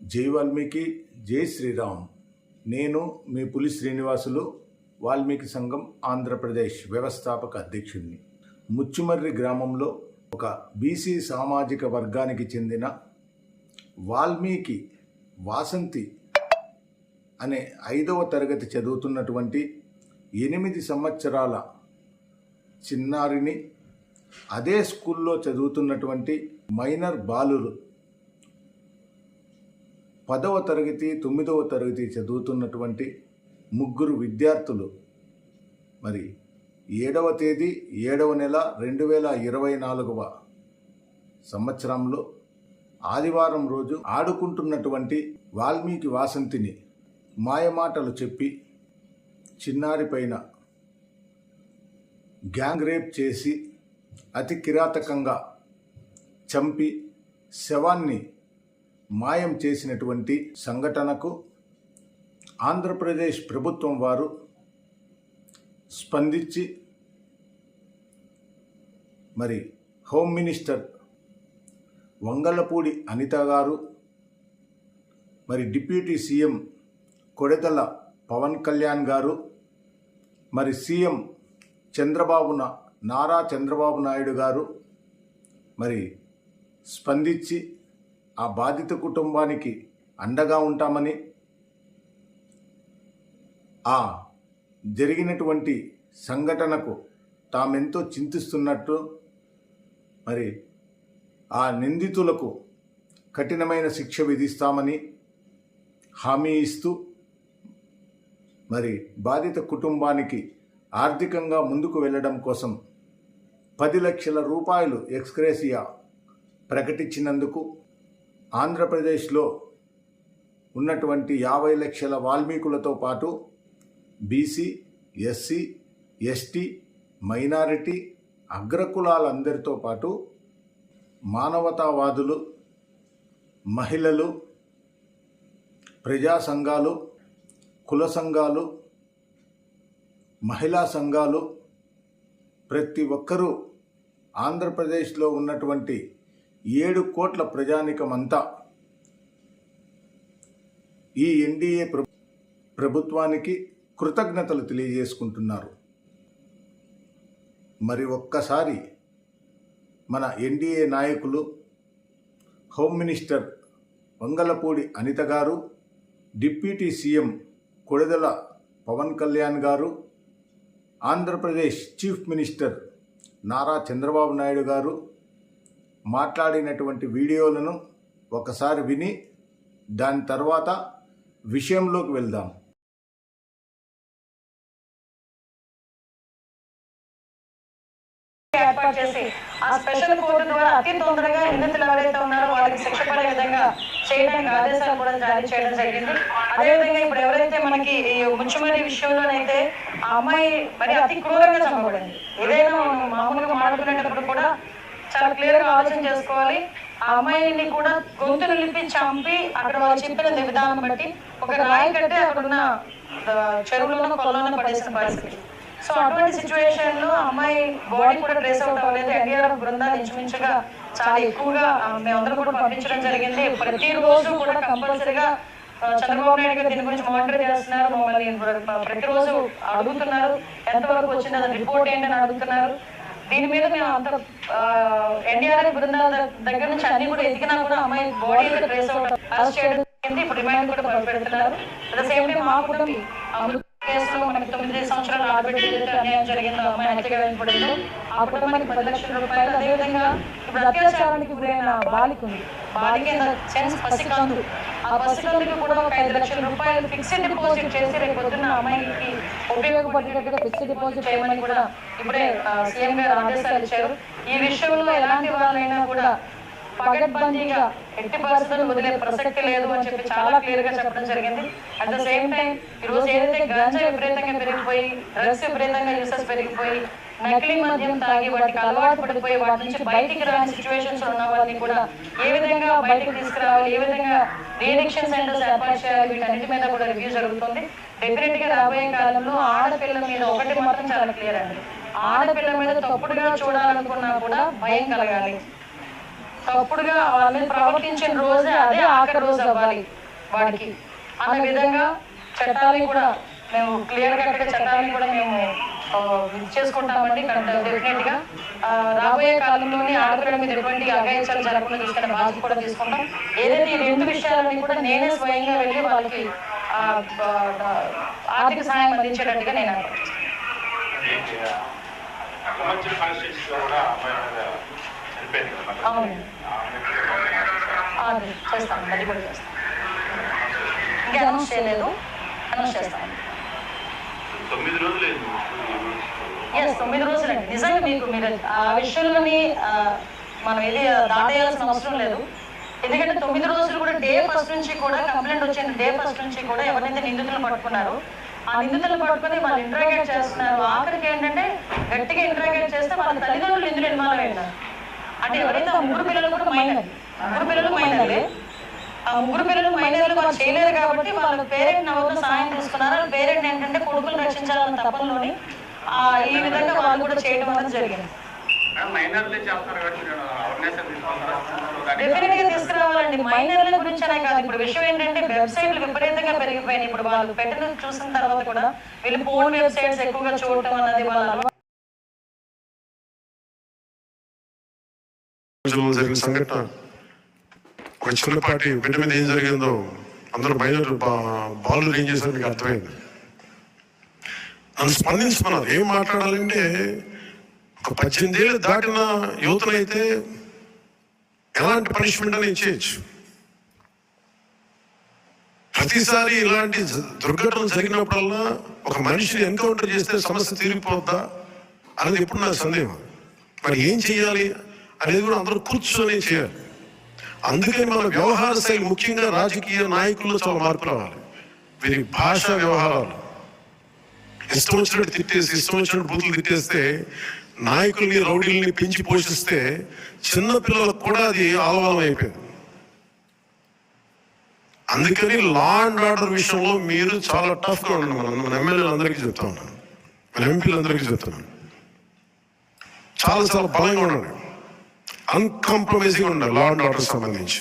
జై వాల్మీకి జై శ్రీరామ్. నేను మీ పులి శ్రీనివాసులు వాల్మీకి సంఘం ఆంధ్రప్రదేశ్ వ్యవస్థాపక అధ్యక్షుడిని ముచ్చుమర్రి గ్రామంలో ఒక బీసీ సామాజిక వర్గానికి చెందిన వాల్మీకి వాసంతి అనే ఐదవ తరగతి చదువుతున్నటువంటి ఎనిమిది సంవత్సరాల చిన్నారిని అదే స్కూల్లో చదువుతున్నటువంటి మైనర్ బాలురు పదవ తరగతి తొమ్మిదవ తరగతి చదువుతున్నటువంటి ముగ్గురు విద్యార్థులు మరి ఏడవ తేదీ ఏడవ నెల రెండు వేల ఇరవై నాలుగవ సంవత్సరంలో ఆదివారం రోజు ఆడుకుంటున్నటువంటి వాల్మీకి వాసంతిని మాయమాటలు చెప్పి చిన్నారి పైన గ్యాంగ్ రేప్ చేసి అతి కిరాతకంగా చంపి శవాన్ని మాయం చేసినటువంటి సంఘటనకు ఆంధ్రప్రదేశ్ ప్రభుత్వం వారు స్పందించి మరి హోమ్ మినిస్టర్ వంగలపూడి అనిత గారు మరి డిప్యూటీ సీఎం కొడెదల పవన్ కళ్యాణ్ గారు మరి సీఎం చంద్రబాబు నారా చంద్రబాబు నాయుడు గారు మరి స్పందించి ఆ బాధిత కుటుంబానికి అండగా ఉంటామని ఆ జరిగినటువంటి సంఘటనకు తామెంతో చింతిస్తున్నట్టు మరి ఆ నిందితులకు కఠినమైన శిక్ష విధిస్తామని హామీ ఇస్తూ మరి బాధిత కుటుంబానికి ఆర్థికంగా ముందుకు వెళ్ళడం కోసం పది లక్షల రూపాయలు ఎక్స్క్రేసియా ప్రకటించినందుకు ఆంధ్రప్రదేశ్లో ఉన్నటువంటి యాభై లక్షల వాల్మీకులతో పాటు బీసీ ఎస్సీ ఎస్టీ మైనారిటీ అగ్రకులాలందరితో పాటు మానవతావాదులు మహిళలు ప్రజా సంఘాలు కుల సంఘాలు మహిళా సంఘాలు ప్రతి ఒక్కరూ ఆంధ్రప్రదేశ్లో ఉన్నటువంటి ఏడు కోట్ల ప్రజానికమంతా ఈ ఎన్డీఏ ప్రభుత్వానికి కృతజ్ఞతలు తెలియజేసుకుంటున్నారు. మరి ఒక్కసారి మన ఎన్డీఏ నాయకులు home minister Vangalapudi Anitha garu deputy CM Konidela Pavan Kalyan garu Andhra Pradesh chief minister Nara Chandrababu Naidu garu మాట్లాడినటువంటి వీడియోలను ఒకసారి విని దాని తర్వాత విషయంలోకి వెళ్దాం. ఏర్పాటు చేసి ఆ స్పెషల్ కోర్టు ద్వారా అతి తొందరగా నిందితులు ఎవరైతే ఉన్నారో వాళ్ళకి శిక్ష పడే విధంగా చేయడానికి ఆదేశాలు కూడా జారీ చేయడం జరిగింది. అదేవిధంగా ఇప్పుడు ఎవరైతే మనకి ఈ విషయంలోనైతే ఆ అమ్మాయి మరి అతి క్రూరంగా చంపబడింది. ఏదైనా మామూలుగా మాట్లాడుకునేటప్పుడు కూడా చాలా క్లియర్గా ఆలోచన చేసుకోవాలి. ఆ అమ్మాయిని కూడా గొంతు నిలిపి చంపి అక్కడ వాళ్ళు చెప్పిన విధానం బట్టి ఒక రాయి కంటే అక్కడ ఉన్న చెరువులోనో కొలంలో పడేసిన పరిస్థితి. సో అటువంటి సిచ్యువేషన్లో అమ్మాయి బాడీ కూడా ట్రేస్ అవుట్ అవ్వలేదు ఎన్డీఆర్ఎఫ్ బృందాలు ఇంచుమించుగా చాలా ఎక్కువగా మేమందరం కూడా పంపించడం జరిగింది. ప్రతిరోజు కూడా కంపల్సరీగా చంద్రబాబు నాయుడు గారు దీని గురించి మానిటర్ చేస్తున్నారు. మమ్మల్ని ప్రతిరోజు అడుగుతున్నారు. ఎంతవరకు వచ్చింది రిపోర్ట్ ఏంటని అడుగుతున్నారు. దీని మీద మేము అంత ఎన్డీఆర్ఎఫ్ బృందాల దగ్గర నుంచి అన్ని కూడా ఎదిగినా కూడా అమ్మాయి బాడీ ట్రేస్ అరెస్ట్ చేయడం ఇప్పుడు కూడా పెడుతున్నారు అట్ ద సేమ్ టైం మా కుటుంబం ఆ కేసులో మనకి తొమ్మిది ఆడబిడ్డ అన్యాయం అమ్మాయి ఆ కుటుంబానికి పది లక్షల రూపాయలు అదేవిధంగా ఇప్పుడు అత్యాచారానికి గురైన బాలిక ఉంది. బాలిక సెన్స్ ఆ పసికందుకి కూడా ఒక ఐదు లక్షల రూపాయలు ఫిక్స్డ్ డిపాజిట్ చేసి రేపు పొద్దున్న అమ్మాయికి ఉపయోగపడేటట్టుగా ఫిక్స్డ్ డిపాజిట్ చేయమని కూడా ఇప్పుడే సీఎం గారు ఆదేశాలు ఇచ్చారు. ఈ విషయంలో ఎలాంటి వాళ్ళైనా కూడా పగడ్బందీగా ఎట్టి పరిస్థితులు వదిలే ప్రసక్తి లేదు అని చెప్పి చాలా క్లియర్గా చెప్పడం జరిగింది. అట్ ద సేమ్ టైం ఈ రోజు ఏదైతే గాంజా విపరీతంగా పెరిగిపోయి డ్రగ్స్ విపరీతంగా యూసెస్ పెరిగిపోయి నకిలీ మద్యం తాగి వాటికి అలవాటు పడిపోయి వాటి నుంచి బయటికి రాని సిచ్యువేషన్స్ ఉన్న వాళ్ళని కూడా ఏ విధంగా బయటకు తీసుకురావాలి ఏ విధంగా రీఎడిక్షన్ సెంటర్స్ ఏర్పాటు చేయాలి వీటన్నిటి మీద కూడా రివ్యూ జరుగుతుంది. డెఫినెట్గా రాబోయే కాలంలో ఆడపిల్ల మీద ఒకటి మాత్రం చాలా క్లియర్ అండి. ఆడపిల్ల మీద తప్పుడుగా చూడాలనుకున్నా కూడా భయం కలగాలి. తప్పుడుగా వాళ్ళని ప్రవర్తించిన రోజే అదే ఆఖరి రోజు అవ్వాలి వాడికి. అన్న విధంగా చట్టాలని కూడా మేము క్లియర్ కట్గా చట్టాలని కూడా మేము చేసుకుంటామండి. డెఫినెట్గా రాబోయే కాలంలోనే ఆడపిల్లల మీద ఎటువంటి అగాయించాలు జరగకుండా చూసుకునే బాధ్యత కూడా తీసుకుంటాం. ఏదైతే ఈ రెండు విషయాలని కూడా నేనే స్వయంగా వెళ్ళి వాళ్ళకి ఆర్థిక సహాయం అందించేటట్టుగా నేను చేస్తాను అది కూడా చేస్తాను ఇంకా అనౌన్స్ చేయలేదు. అనౌన్స్ చేస్తాను. ఎస్ తొమ్మిది రోజులండి నిజంగా మీకు మీరు ఆ విషయంలోని మనం ఇది దాటేయాల్సిన అవసరం లేదు. ఎందుకంటే తొమ్మిది రోజులు కూడా డే ఫస్ట్ నుంచి కూడా కంప్లైంట్ వచ్చిన డే ఫస్ట్ నుంచి కూడా ఎవరైతే నిందితులను పట్టుకున్నారో ఆ నిందితులను పట్టుకుని వాళ్ళు ఇంట్రాగేట్ చేస్తున్నారు. ఆఖరికి ఏంటంటే గట్టిగా ఇంట్రాగేట్ చేస్తే వాళ్ళ తల్లిదండ్రులు ఇందులో ఇన్వాల్వ్ అయినారు. అంటే ఎవరైతే ముగ్గురు పిల్లలు కూడా మైనర్ ముగ్గురు పిల్లలు మైనర్లే ఆ ముగ్గురు పిల్లలు మైనర్లు వాళ్ళు చేయలేరు కాబట్టి వాళ్ళ పేరెంట్ ఎవరితో సహాయం తీసుకున్నారు. పేరెంట్ ఏంటంటే కొడుకులు రక్షించాలన్న తపనలోని ఆ, ఈ విధంగా వాళ్ళు కూడా చేయడం అనేది జరిగింది. డెఫినెట్గా తీసుకురావాలండి. మైనర్ల గురించి అనే కాదు. ఇప్పుడు విషయం ఏంటంటే వెబ్సైట్లు విపరీతంగా పెరిగిపోయినాయి. ఇప్పుడు వాళ్ళు పెట్టిన చూసిన తర్వాత కూడా వీళ్ళు ఫోన్ వెబ్సైట్స్ ఎక్కువగా చూడటం అన్నది వాళ్ళ జరిగిన సంఘటన. చిన్నపాటి బిడ్డ మీద ఏం జరిగిందో అందరూ మైనర్ బాలు ఏం చేశారు మీకు అర్థమైంది. నన్ను స్పందించమన్నారు. ఏం మాట్లాడాలంటే ఒక పద్దెనిమిది ఏళ్ళు దాటిన యువతనైతే ఎలాంటి పనిష్మెంట్ అని ఇచ్చేయచ్చు. ప్రతిసారి ఇలాంటి దుర్ఘటనలు జరిగినప్పుడల్లా ఒక మనిషిని ఎన్కౌంటర్ చేస్తే సమస్య తీరిపోద్దా అనేది ఎప్పుడు నాకు సందేహం. మరి ఏం చేయాలి అనేది కూడా అందరూ కూర్చొని చేయాలి. అందుకని మన వ్యవహార శైలి ముఖ్యంగా రాజకీయ నాయకుల్లో చాలా మార్పు రావాలి. వీరి భాషా వ్యవహారాలు. ఇష్టం వచ్చినట్టు తిట్టేసి ఇష్టం వచ్చినట్టు బూతులు తిట్టేస్తే నాయకుల్ని రౌడీల్ని పెంచి పోషిస్తే చిన్న పిల్లలకు కూడా అది ఆలవాలం అయిపోయింది. అందుకని లా అండ్ ఆర్డర్ విషయంలో మీరు చాలా టఫ్గా ఉండండి. మన మన ఎమ్మెల్యేలు అందరికీ చెప్తా ఉన్నాను. మన ఎంపీలందరికీ చెప్తున్నాను చాలా చాలా బలంగా ఉండండి. అన్కాంప్రమైజింగ్ ఉండాలి లా అండ్ ఆర్డర్ సంబంధించి.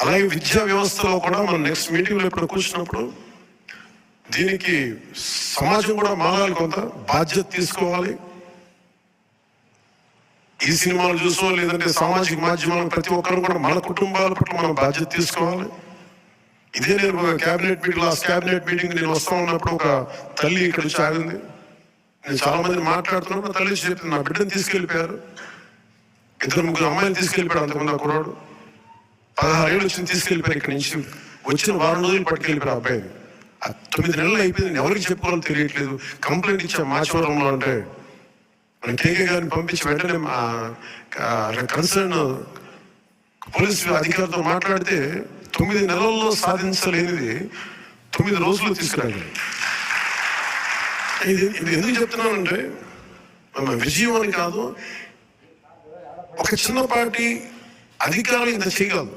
అలాగే విద్యా వ్యవస్థలో కూడా మనం నెక్స్ట్ మీటింగ్లో ఎప్పుడు కూర్చున్నప్పుడు దీనికి సమాజం కూడా మారాలి కొంత బాధ్యత తీసుకోవాలి. ఈ సినిమాలు చూసో లేదంటే సామాజిక మాధ్యమాలు ప్రతి ఒక్కరు కూడా మన కుటుంబాల పట్ల మనం బాధ్యత తీసుకోవాలి. ఇదే నేను cabinet meeting last cabinet meeting నేను వస్తా ఉన్నప్పుడు ఒక తల్లి ఇక్కడ వచ్చి ఆగింది. నేను చాలా మందిని మాట్లాడుతున్నప్పుడు నా తల్లి చెప్పింది నా బిడ్డను తీసుకెళ్ళిపోయారు. ఇద్దరు ముగ్గురు అమ్మాయిలు తీసుకెళ్ళిపోయాడు అంతకుముందు కుర్రాడు. పదహారు ఏళ్ళు వచ్చింది తీసుకెళ్ళిపోయారు ఇక్కడ నుంచి. వచ్చిన వారం రోజులు పట్టుకెళ్ళిపోయారు అబ్బాయి ఆ తొమ్మిది నెలలు అయిపోయింది. ఎవరికి చెప్పుకోవాలో తెలియట్లేదు. కంప్లైంట్ ఇచ్చా మాచవరంలో అంటే. మనం కేకే గారిని పంపించి వెంటనే కన్సర్న్ పోలీసు అధికారులతో మాట్లాడితే తొమ్మిది నెలల్లో సాధించలేనిది తొమ్మిది రోజుల్లో తీసుకురాగలి ఇది ఇది ఎందుకు చెప్తున్నానంటే మన విజయం అని కాదు ఒక చిన్నపాటి అధికారులు ఇంత చేయగలదు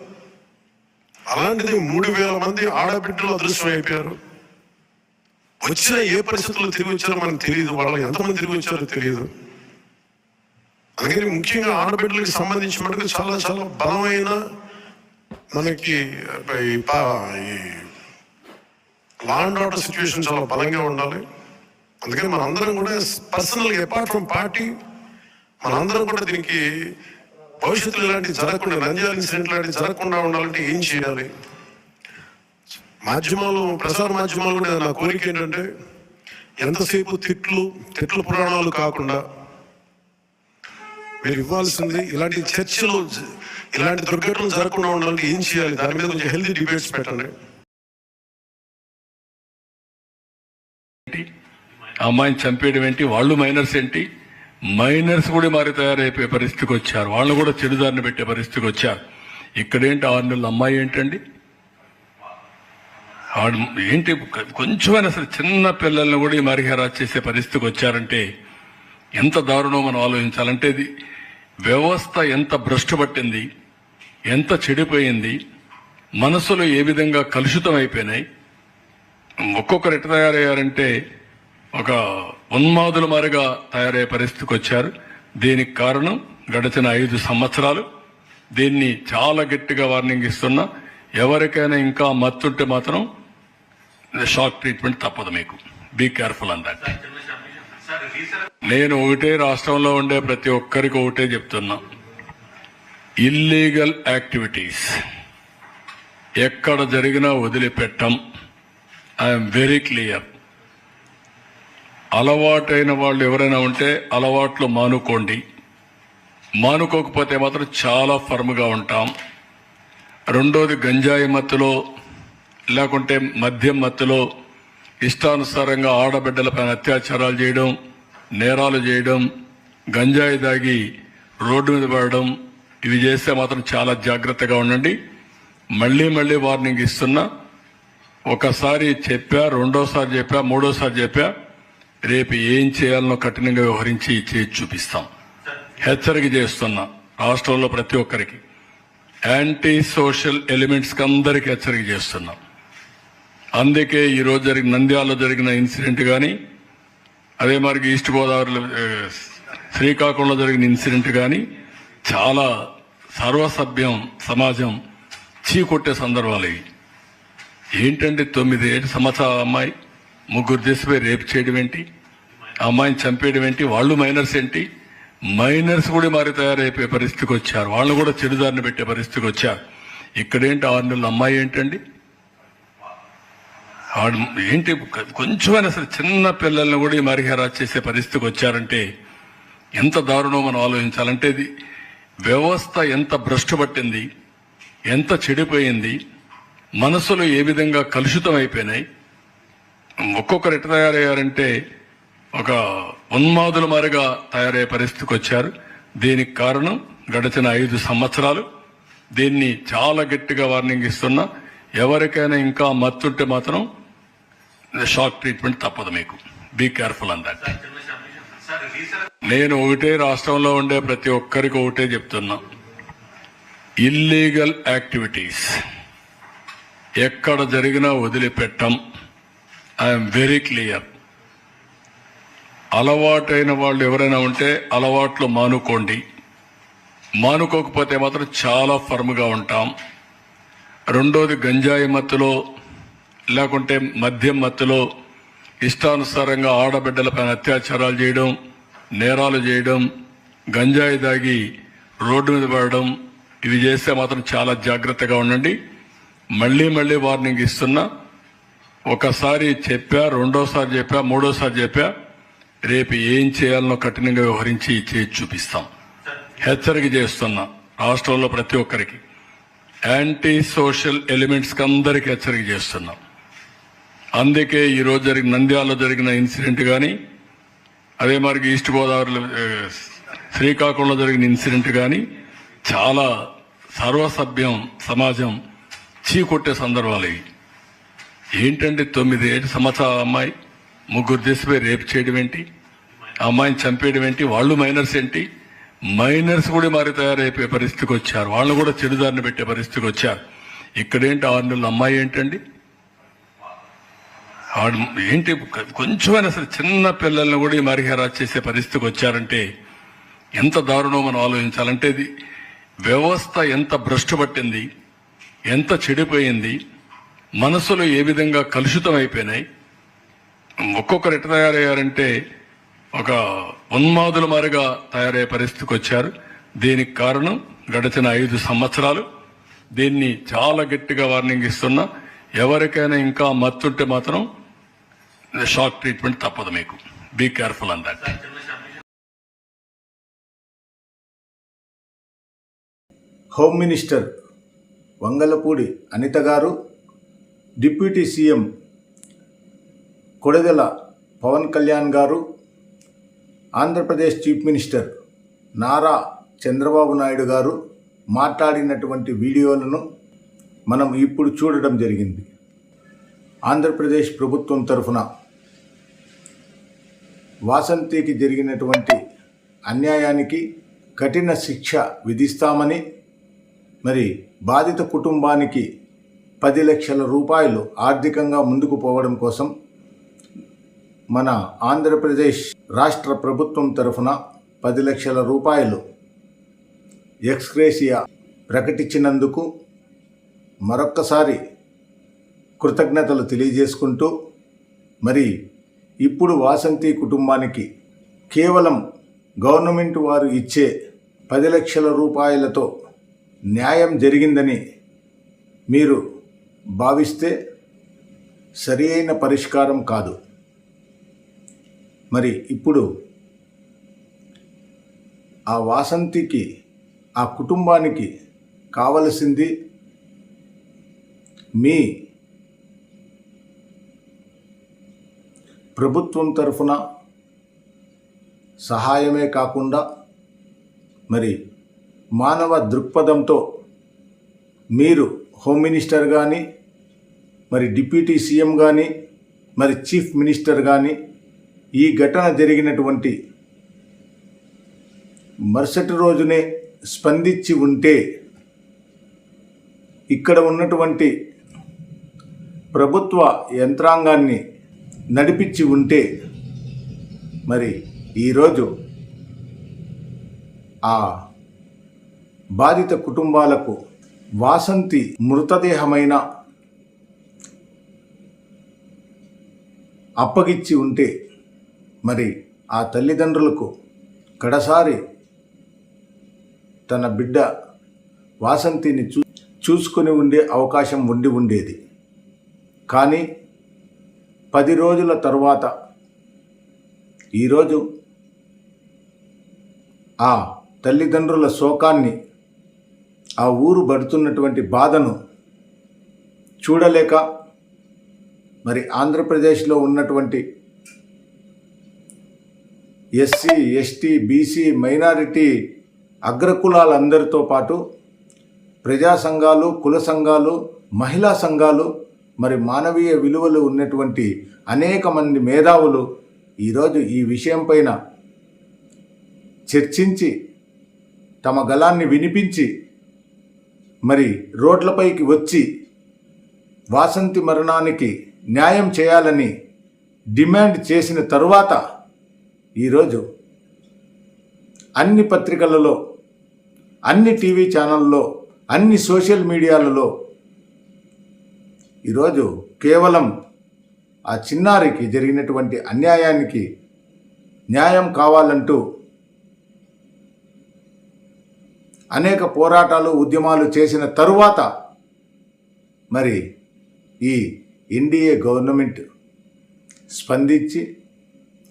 అలాంటిది మూడు వేల మంది ఆడబిడ్డలు అదృశ్యం అయిపోయారు. వచ్చిన ఏ పరిస్థితుల్లో తిరిగి వచ్చారో మనకు తెలియదు. వాళ్ళు ఎంతమంది తిరిగి వచ్చారో తెలియదు. అందుకని ముఖ్యంగా ఆడబిడ్డలకు సంబంధించి మటుకు చాలా చాలా బలమైన మనకి ఈ లా అండ్ ఆర్డర్ సిచ్యువేషన్ చాలా బలంగా ఉండాలి. అందుకని మనందరం కూడా పర్సనల్గా అపార్ట్ ఫ్రమ్ పార్టీ మనందరం కూడా దీనికి భవిష్యత్తులో ఇలాంటివి జరగకుండా నంద్యాల ఇన్సిడెంట్ లాంటివి జరగకుండా ఉండాలంటే ఏం చేయాలి? మాధ్యమాలు ప్రసార మాధ్యమాలు కూడా నా కోరిక ఏంటంటే ఎంతసేపు తిట్లు తిట్ల పురాణాలు కాకుండా మీరు ఇవ్వాల్సింది ఇలాంటి చర్చలు ఇలాంటి దుర్ఘటనలు జరగకుండా ఉండాలంటే ఏం చేయాలి? దాని మీద కొంచెం హెల్తీ డిబేట్స్ పెట్టండి. అమ్మాయిని చంపేయడం ఏంటి? వాళ్ళు మైనర్స్ ఏంటి? మైనర్స్ కూడా మారి తయారైపోయే పరిస్థితికి వచ్చారు. వాళ్ళు కూడా చెడుదారిని పెట్టే పరిస్థితికి వచ్చారు. ఇక్కడేంటి ఆరు నెలల అమ్మాయి ఏంటండి? ఆడు ఏంటి? కొంచెమైనా సరే చిన్న పిల్లల్ని కూడా ఈ మరిహరా చేసే పరిస్థితికి వచ్చారంటే ఎంత దారుణం మనం ఆలోచించాలంటే ఇది వ్యవస్థ ఎంత భ్రష్టు పట్టింది? ఎంత చెడిపోయింది? మనసులు ఏ విధంగా కలుషితం అయిపోయినాయి? ఒక్కొక్కరు ఎట్ట తయారయ్యారంటే ఒక ఉన్మాదుల మారిగా తయారయ్యే పరిస్థితికి వచ్చారు. దీనికి కారణం గడిచిన ఐదు సంవత్సరాలు. దీన్ని చాలా గట్టిగా వార్నింగ్ ఇస్తున్నా ఎవరికైనా ఇంకా మత్తుంటే మాత్రం షాక్ ట్రీట్మెంట్ తప్పదు మీకు. బీ కేర్ఫుల్ అన్ నేను ఒకటే రాష్ట్రంలో ఉండే ప్రతి ఒక్కరికి ఒకటే చెప్తున్నా. ఇల్లీగల్ యాక్టివిటీస్ ఎక్కడ జరిగినా వదిలిపెట్టం. ఐఎమ్ వెరీ క్లియర్ అలవాటైన వాళ్ళు ఎవరైనా ఉంటే అలవాట్లు మానుకోండి. మానుకోకపోతే మాత్రం చాలా ఫర్మ్గా ఉంటాం. రెండోది గంజాయి మత్తులో లేకుంటే మద్యం మత్తులో ఇష్టానుసారంగా ఆడబిడ్డలపైన అత్యాచారాలు చేయడం నేరాలు చేయడం గంజాయి దాగి రోడ్డు మీద పడడం ఇవి చేస్తే మాత్రం చాలా జాగ్రత్తగా ఉండండి. మళ్ళీ మళ్ళీ వార్నింగ్ ఇస్తున్నా. ఒకసారి చెప్పా రెండోసారి చెప్పా మూడోసారి చెప్పా. రేపు ఏం చేయాలనో కఠినంగా వ్యవహరించి చేసి చూపిస్తాం. హెచ్చరిక చేస్తున్నా రాష్ట్రంలో ప్రతి ఒక్కరికి. యాంటీ సోషల్ ఎలిమెంట్స్కి అందరికీ హెచ్చరిక చేస్తున్నాం. అందుకే ఈరోజు జరిగిన నంద్యాలలో జరిగిన ఇన్సిడెంట్ కానీ అదే మరి ఈస్ట్ గోదావరిలో శ్రీకాకుళంలో జరిగిన ఇన్సిడెంట్ కానీ చాలా సర్వసభ్యం సమాజం చీకొట్టే సందర్భాలు ఇవి. ఏంటంటే తొమ్మిది ఏడు సంవత్సరాల అమ్మాయి? ముగ్గురు తీసిపోయి రేపు చేయడం ఏంటి? అమ్మాయిని చంపేయడం ఏంటి? వాళ్ళు మైనర్స్ ఏంటి? మైనర్స్ కూడా మారి తయారైపోయే పరిస్థితికి వచ్చారు. వాళ్ళు కూడా చెడుదారిని పెట్టే పరిస్థితికి వచ్చారు. ఇక్కడేంటి ఆరు నెలల అమ్మాయి ఏంటండి? ఆడు ఏంటి? కొంచెమైనా సరే చిన్న పిల్లల్ని కూడా ఈ మరిహరా చేసే పరిస్థితికి వచ్చారంటే ఎంత దారుణం మనం ఆలోచించాలంటే ఇది వ్యవస్థ ఎంత భ్రష్టు పట్టింది ఎంత చెడిపోయింది? మనసులు ఏ విధంగా కలుషితం అయిపోయినాయి ఒక్కొక్కరు ఎట్లా తయారయ్యారంటే ఒక ఉన్మాదుల మారిగా తయారయ్యే పరిస్థితికి వచ్చారు. దీనికి కారణం గడిచిన ఐదు సంవత్సరాలు. దీన్ని చాలా గట్టిగా వార్నింగ్ ఇస్తున్నా ఎవరికైనా ఇంకా మత్తుంటే మాత్రం షాక్ ట్రీట్మెంట్ తప్పదు మీకు. బీ కేర్ఫుల్ అన్ నేను ఒకటే రాష్ట్రంలో ఉండే ప్రతి ఒక్కరికి ఒకటే చెప్తున్నా. ఇల్లీగల్ యాక్టివిటీస్ ఎక్కడ జరిగినా వదిలిపెట్టం. ఐఎమ్ వెరీ క్లియర్ అలవాటైన వాళ్ళు ఎవరైనా ఉంటే అలవాట్లు మానుకోండి. మానుకోకపోతే మాత్రం చాలా ఫర్మ్గా ఉంటాం. రెండోది గంజాయి మత్తులో లేకుంటే మద్యం మత్తులో ఇష్టానుసారంగా ఆడబిడ్డలపైన అత్యాచారాలు చేయడం నేరాలు చేయడం గంజాయి దాగి రోడ్డు మీద పడడం ఇవి చేస్తే మాత్రం చాలా జాగ్రత్తగా ఉండండి. మళ్ళీ మళ్ళీ వార్నింగ్ ఇస్తున్నా ఒకసారి చెప్పా రెండోసారి చెప్పా మూడోసారి చెప్పా. రేపు ఏం చేయాలనో కఠినంగా వ్యవహరించి చేసి చూపిస్తాం. హెచ్చరిక చేస్తున్నా రాష్ట్రంలో ప్రతి ఒక్కరికి. యాంటీ సోషల్ ఎలిమెంట్స్కి అందరికీ హెచ్చరిక చేస్తున్నాం. అందుకే ఈరోజు జరిగిన నంద్యాలలో జరిగిన ఇన్సిడెంట్ కానీ అదే మరి ఈస్ట్ గోదావరిలో శ్రీకాకుళంలో జరిగిన ఇన్సిడెంట్ కానీ చాలా సర్వసభ్యం సమాజం చీకొట్టే సందర్భాలు ఇవి. ఏంటంటే తొమ్మిది ఏడు సంవత్సరాల అమ్మాయి? ముగ్గురు తీసిపోయి రేపు చేయడం ఏంటి? అమ్మాయిని చంపేయడం ఏంటి? వాళ్ళు మైనర్స్ ఏంటి? మైనర్స్ కూడా మరి తయారైపోయే పరిస్థితికి వచ్చారు. వాళ్ళు కూడా చెడుదారిని పెట్టే పరిస్థితికి వచ్చారు. ఇక్కడేంటి ఆరు నెలల అమ్మాయి ఏంటండి? ఆడు ఏంటి కొంచెమైనా సరే చిన్న పిల్లల్ని కూడా ఈ మరిహరా చేసే పరిస్థితికి వచ్చారంటే ఎంత దారుణం మనం ఆలోచించాలంటే ఇది వ్యవస్థ ఎంత భ్రష్టు పట్టింది? ఎంత చెడిపోయింది? మనసులు ఏ విధంగా కలుషితం అయిపోయినాయి ఒక్కొక్కరు ఎట్లా తయారయ్యారంటే ఒక ఉన్మాదుల మారిగా తయారయ్యే పరిస్థితికి వచ్చారు. దీనికి కారణం గడిచిన ఐదు సంవత్సరాలు. దీన్ని చాలా గట్టిగా వార్నింగ్ ఇస్తున్నా ఎవరికైనా ఇంకా మత్తుంటే మాత్రం షాక్ ట్రీట్మెంట్ తప్పదు మీకు. Be careful on that home minister Vangalapudi Anitha garu deputy CM Konidela Pavan Kalyan garu Andhra Pradesh chief minister Nara Chandrababu Naidu garu మాట్లాడినటువంటి వీడియోలను మనం ఇప్పుడు చూడడం జరిగింది. ఆంధ్రప్రదేశ్ ప్రభుత్వం తరఫున వాసంతికి జరిగినటువంటి అన్యాయానికి కఠిన శిక్ష విధిస్తామని మరి బాధిత కుటుంబానికి పది లక్షల రూపాయలు ఆర్థికంగా ముందుకు పోవడం కోసం మన ఆంధ్రప్రదేశ్ రాష్ట్ర ప్రభుత్వం తరఫున పది లక్షల రూపాయలు ఎక్స్గ్రేసియా ప్రకటించినందుకు మరొక్కసారి కృతజ్ఞతలు తెలియజేసుకుంటూ మరి ఇప్పుడు వాసంతి కుటుంబానికి కేవలం గవర్నమెంట్ వారు ఇచ్చే పది లక్షల రూపాయలతో న్యాయం జరిగిందని మీరు భావిస్తే సరి అయిన పరిష్కారం కాదు. మరి ఇప్పుడు ఆ వాసంతికి ఆ కుటుంబానికి కావలసింది మీ ప్రభుత్వం తరఫున సహాయమే కాకుండా మరి మానవ దృక్పథంతో మీరు హోమ్ మినిస్టర్ కానీ మరి డిప్యూటీ సీఎం కానీ మరి చీఫ్ మినిస్టర్ కానీ ఈ ఘటన జరిగినటువంటి మరుసటి రోజునే స్పందించి ఉంటే ఇక్కడ ఉన్నటువంటి ప్రభుత్వ యంత్రాంగాన్ని నడిపించి ఉంటే మరి ఈరోజు ఆ బాధిత కుటుంబాలకు వాసంతి మృతదేహమైన అప్పగిచ్చి ఉంటే మరి ఆ తల్లిదండ్రులకు కడసారి తన బిడ్డ వాసంతిని చూ చూసుకొని ఉండే అవకాశం ఉండి ఉండేది. కానీ పది రోజుల తర్వాత ఈరోజు ఆ తల్లిదండ్రుల శోకాన్ని ఆ ఊరు పడుతున్నటువంటి బాధను చూడలేక మరి ఆంధ్రప్రదేశ్లో ఉన్నటువంటి ఎస్సీ ఎస్టీ బీసీ మైనారిటీ అగ్రకులాలందరితో పాటు ప్రజా సంఘాలు కుల సంఘాలు మహిళా సంఘాలు మరి మానవీయ విలువలు ఉన్నటువంటి అనేక మంది మేధావులు ఈరోజు ఈ విషయం పైన చర్చించి తమ గలాన్ని వినిపించి మరి రోడ్లపైకి వచ్చి వాసంతి మరణానికి న్యాయం చేయాలని డిమాండ్ చేసిన తరువాత ఈరోజు అన్ని పత్రికలలో అన్ని టీవీ ఛానల్లో అన్ని సోషల్ మీడియాలలో ఈరోజు కేవలం ఆ చిన్నారికి జరిగినటువంటి అన్యాయానికి న్యాయం కావాలంటూ అనేక పోరాటాలు ఉద్యమాలు చేసిన తరువాత మరి ఈ ఎన్డీఏ గవర్నమెంట్ స్పందించి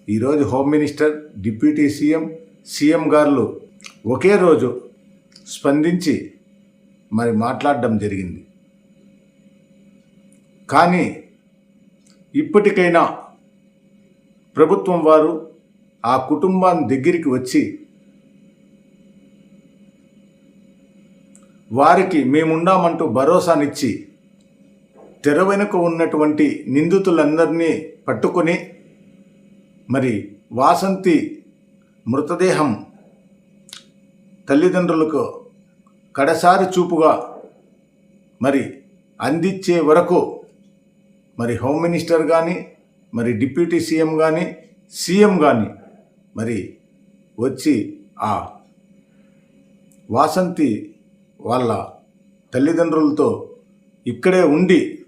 ఈరోజు home minister deputy CM CM garu ఒకే రోజు స్పందించి మరి మాట్లాడడం జరిగింది. కానీ ఇప్పటికైనా ప్రభుత్వం వారు ఆ కుటుంబాన్ని దగ్గరికి వచ్చి వారికి మేమున్నామంటూ భరోసానిచ్చి తెర వెనుక ఉన్నటువంటి నిందితులందరినీ పట్టుకొని మరి వాసంతి మృతదేహం తల్లిదండ్రులకు కడసారి చూపుగా మరి అందించే వరకు మరి హోమ్ మినిస్టర్ కానీ మరి డిప్యూటీ సీఎం కానీ సీఎం కానీ మరి వచ్చి ఆ వాసంతి వాళ్ళ తల్లిదండ్రులతో ఇక్కడే ఉండి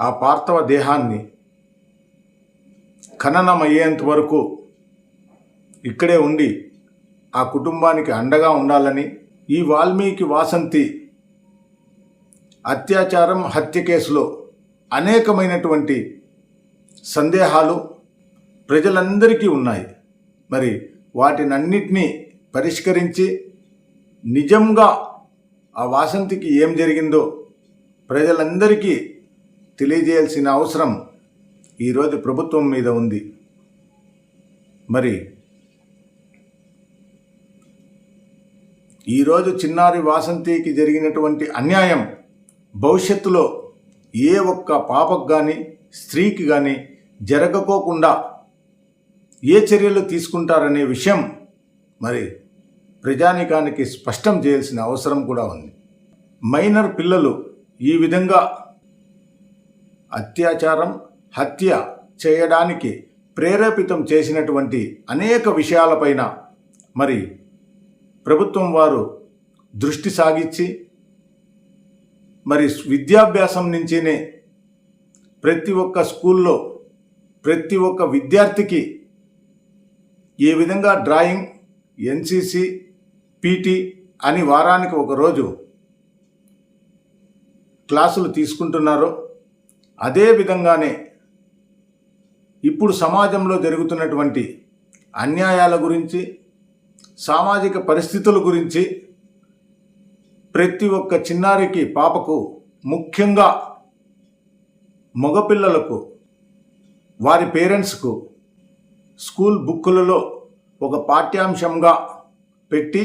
ఆ పార్థవ దేహాన్ని ఖననం అయ్యేంత వరకు ఇక్కడే ఉండి ఆ కుటుంబానికి అండగా ఉండాలని ఈ వాల్మీకి వాసంతి అత్యాచారం హత్య కేసులో అనేకమైనటువంటి సందేహాలు ప్రజలందరికీ ఉన్నాయి. మరి వాటినన్నిటినీ పరిష్కరించి నిజంగా ఆ వాసంతికి ఏం జరిగిందో ప్రజలందరికీ తెలియజేయాల్సిన అవసరం ఈరోజు ప్రభుత్వం మీద ఉంది. మరి ఈరోజు చిన్నారి వాసంతికి జరిగినటువంటి అన్యాయం భవిష్యత్తులో ఏ ఒక్క పాపకు కానీ స్త్రీకి కానీ జరగకోకుండా ఏ చర్యలు తీసుకుంటారనే విషయం మరి ప్రజానికానికి స్పష్టం చేయాల్సిన అవసరం కూడా ఉంది. మైనర్ పిల్లలు ఈ విధంగా అత్యాచారం హత్య చేయడానికి ప్రేరేపితం చేసినటువంటి అనేక విషయాలపైన మరి ప్రభుత్వం వారు దృష్టి సాగించి మరి విద్యాభ్యాసం నుంచినే ప్రతి ఒక్క స్కూల్లో ప్రతి ఒక్క విద్యార్థికి ఏ విధంగా డ్రాయింగ్ ఎన్సిసి పీటీ అని వారానికి ఒకరోజు క్లాసులు తీసుకుంటున్నారో అదే విధంగానే ఇప్పుడు సమాజంలో జరుగుతున్నటువంటి అన్యాయాల గురించి సామాజిక పరిస్థితుల గురించి ప్రతి ఒక్క చిన్నారికి పాపకు ముఖ్యంగా మగపిల్లలకు వారి పేరెంట్స్కు స్కూల్ బుక్కులలో ఒక పాఠ్యాంశంగా పెట్టి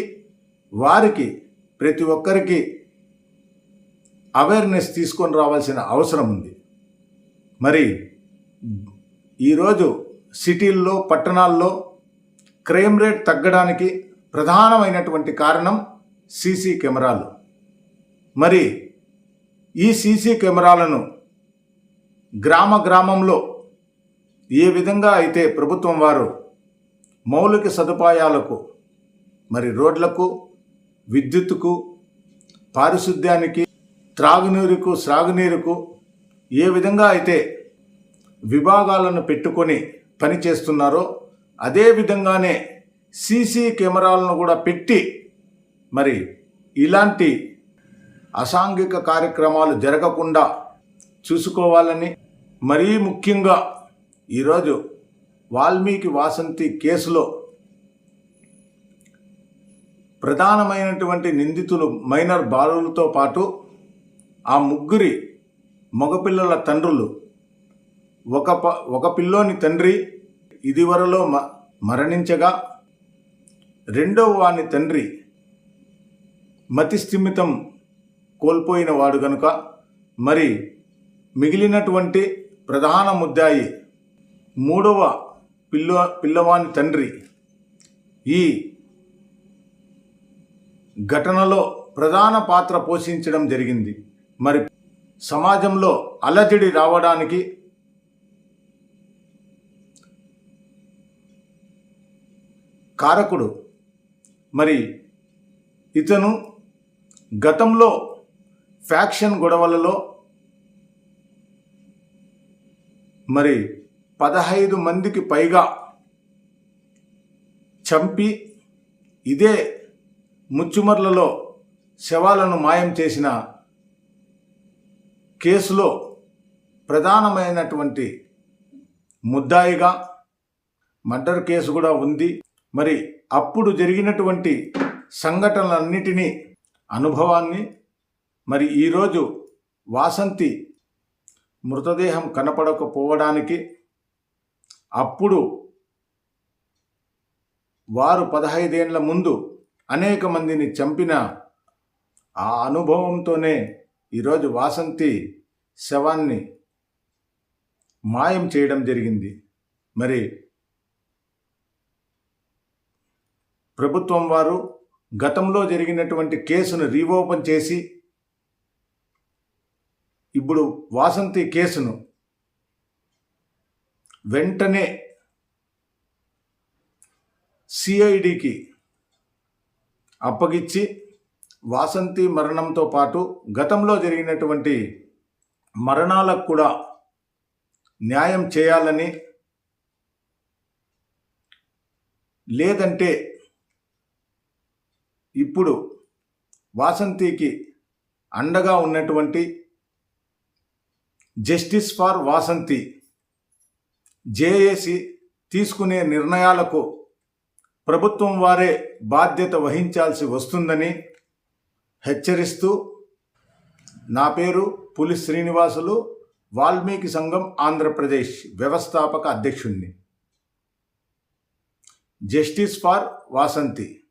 వారికి ప్రతి ఒక్కరికి అవేర్నెస్ తీసుకొని రావాల్సిన అవసరం ఉంది. మరి ఈరోజు సిటీల్లో పట్టణాల్లో క్రైమ్ రేట్ తగ్గడానికి ప్రధానమైనటువంటి కారణం సీసీ కెమెరాలు. మరి ఈ సీసీ కెమెరాలను గ్రామ గ్రామంలో ఏ విధంగా అయితే ప్రభుత్వం వారు మౌలిక సదుపాయాలకు మరి రోడ్లకు విద్యుత్తుకు పారిశుద్ధ్యానికి త్రాగునీరుకు సాగునీరుకు ఏ విధంగా అయితే విభాగాలను పెట్టుకొని పనిచేస్తున్నారో అదే విధంగానే సీసీ కెమెరాలను కూడా పెట్టి మరి ఇలాంటి అసాంఘిక కార్యక్రమాలు జరగకుండా చూసుకోవాలని మరీ ముఖ్యంగా ఈరోజు వాల్మీకి వాసంతి కేసులో ప్రధానమైనటువంటి నిందితులు మైనర్ బాలులతో పాటు ఆ ముగ్గురి మగపిల్లల తండ్రులు. ఒక ప ఒక పిల్లోని తండ్రి ఇదివరలో మ మరణించగా రెండవ వాని తండ్రి మతి స్థిమితం కోల్పోయిన వాడు గనుక మరి మిగిలినటువంటి ప్రధాన ముద్దాయి మూడవ పిల్ల పిల్లవాని తండ్రి ఈ ఘటనలో ప్రధాన పాత్ర పోషించడం జరిగింది. మరి సమాజంలో అలజడి రావడానికి కారకుడు మరి ఇతను గతంలో ఫ్యాక్షన్ గొడవలలో మరి పదహైదు మందికి పైగా చంపి ఇదే ముచ్చుమర్లలో శవాలను మాయం చేసిన కేసులో ప్రధానమైనటువంటి ముద్దాయిగా మర్డర్ కేసు కూడా ఉంది. మరి అప్పుడు జరిగినటువంటి సంఘటనలన్నిటినీ అనుభవాన్ని మరి ఈరోజు వాసంతి మృతదేహం కనపడకపోవడానికి అప్పుడు వారు పదహైదేండ్ల ముందు అనేక మందిని చంపిన ఆ అనుభవంతోనే ఈరోజు వాసంతి శవాన్ని మాయం చేయడం జరిగింది. మరి ప్రభుత్వం వారు గతంలో జరిగినటువంటి కేసును రీఓపెన్ చేసి ఇప్పుడు వాసంతి కేసును వెంటనే సిఐడికి అప్పగిచ్చి వాసంతి మరణంతో పాటు గతంలో జరిగినటువంటి మరణాలకు కూడా న్యాయం చేయాలని లేదంటే ఇప్పుడు వాసంతికి అండగా ఉన్నటువంటి జస్టిస్ ఫార్ వాసంతి జేఏసి తీసుకునే నిర్ణయాలకు ప్రభుత్వం వారే బాధ్యత వహించాల్సి వస్తుందని హెచ్చరిస్తూ నా పేరు పులి శ్రీనివాసులు వాల్మీకి సంఘం ఆంధ్రప్రదేశ్ వ్యవస్థాపక అధ్యక్షుణ్ణి. Justice for Vasanthi.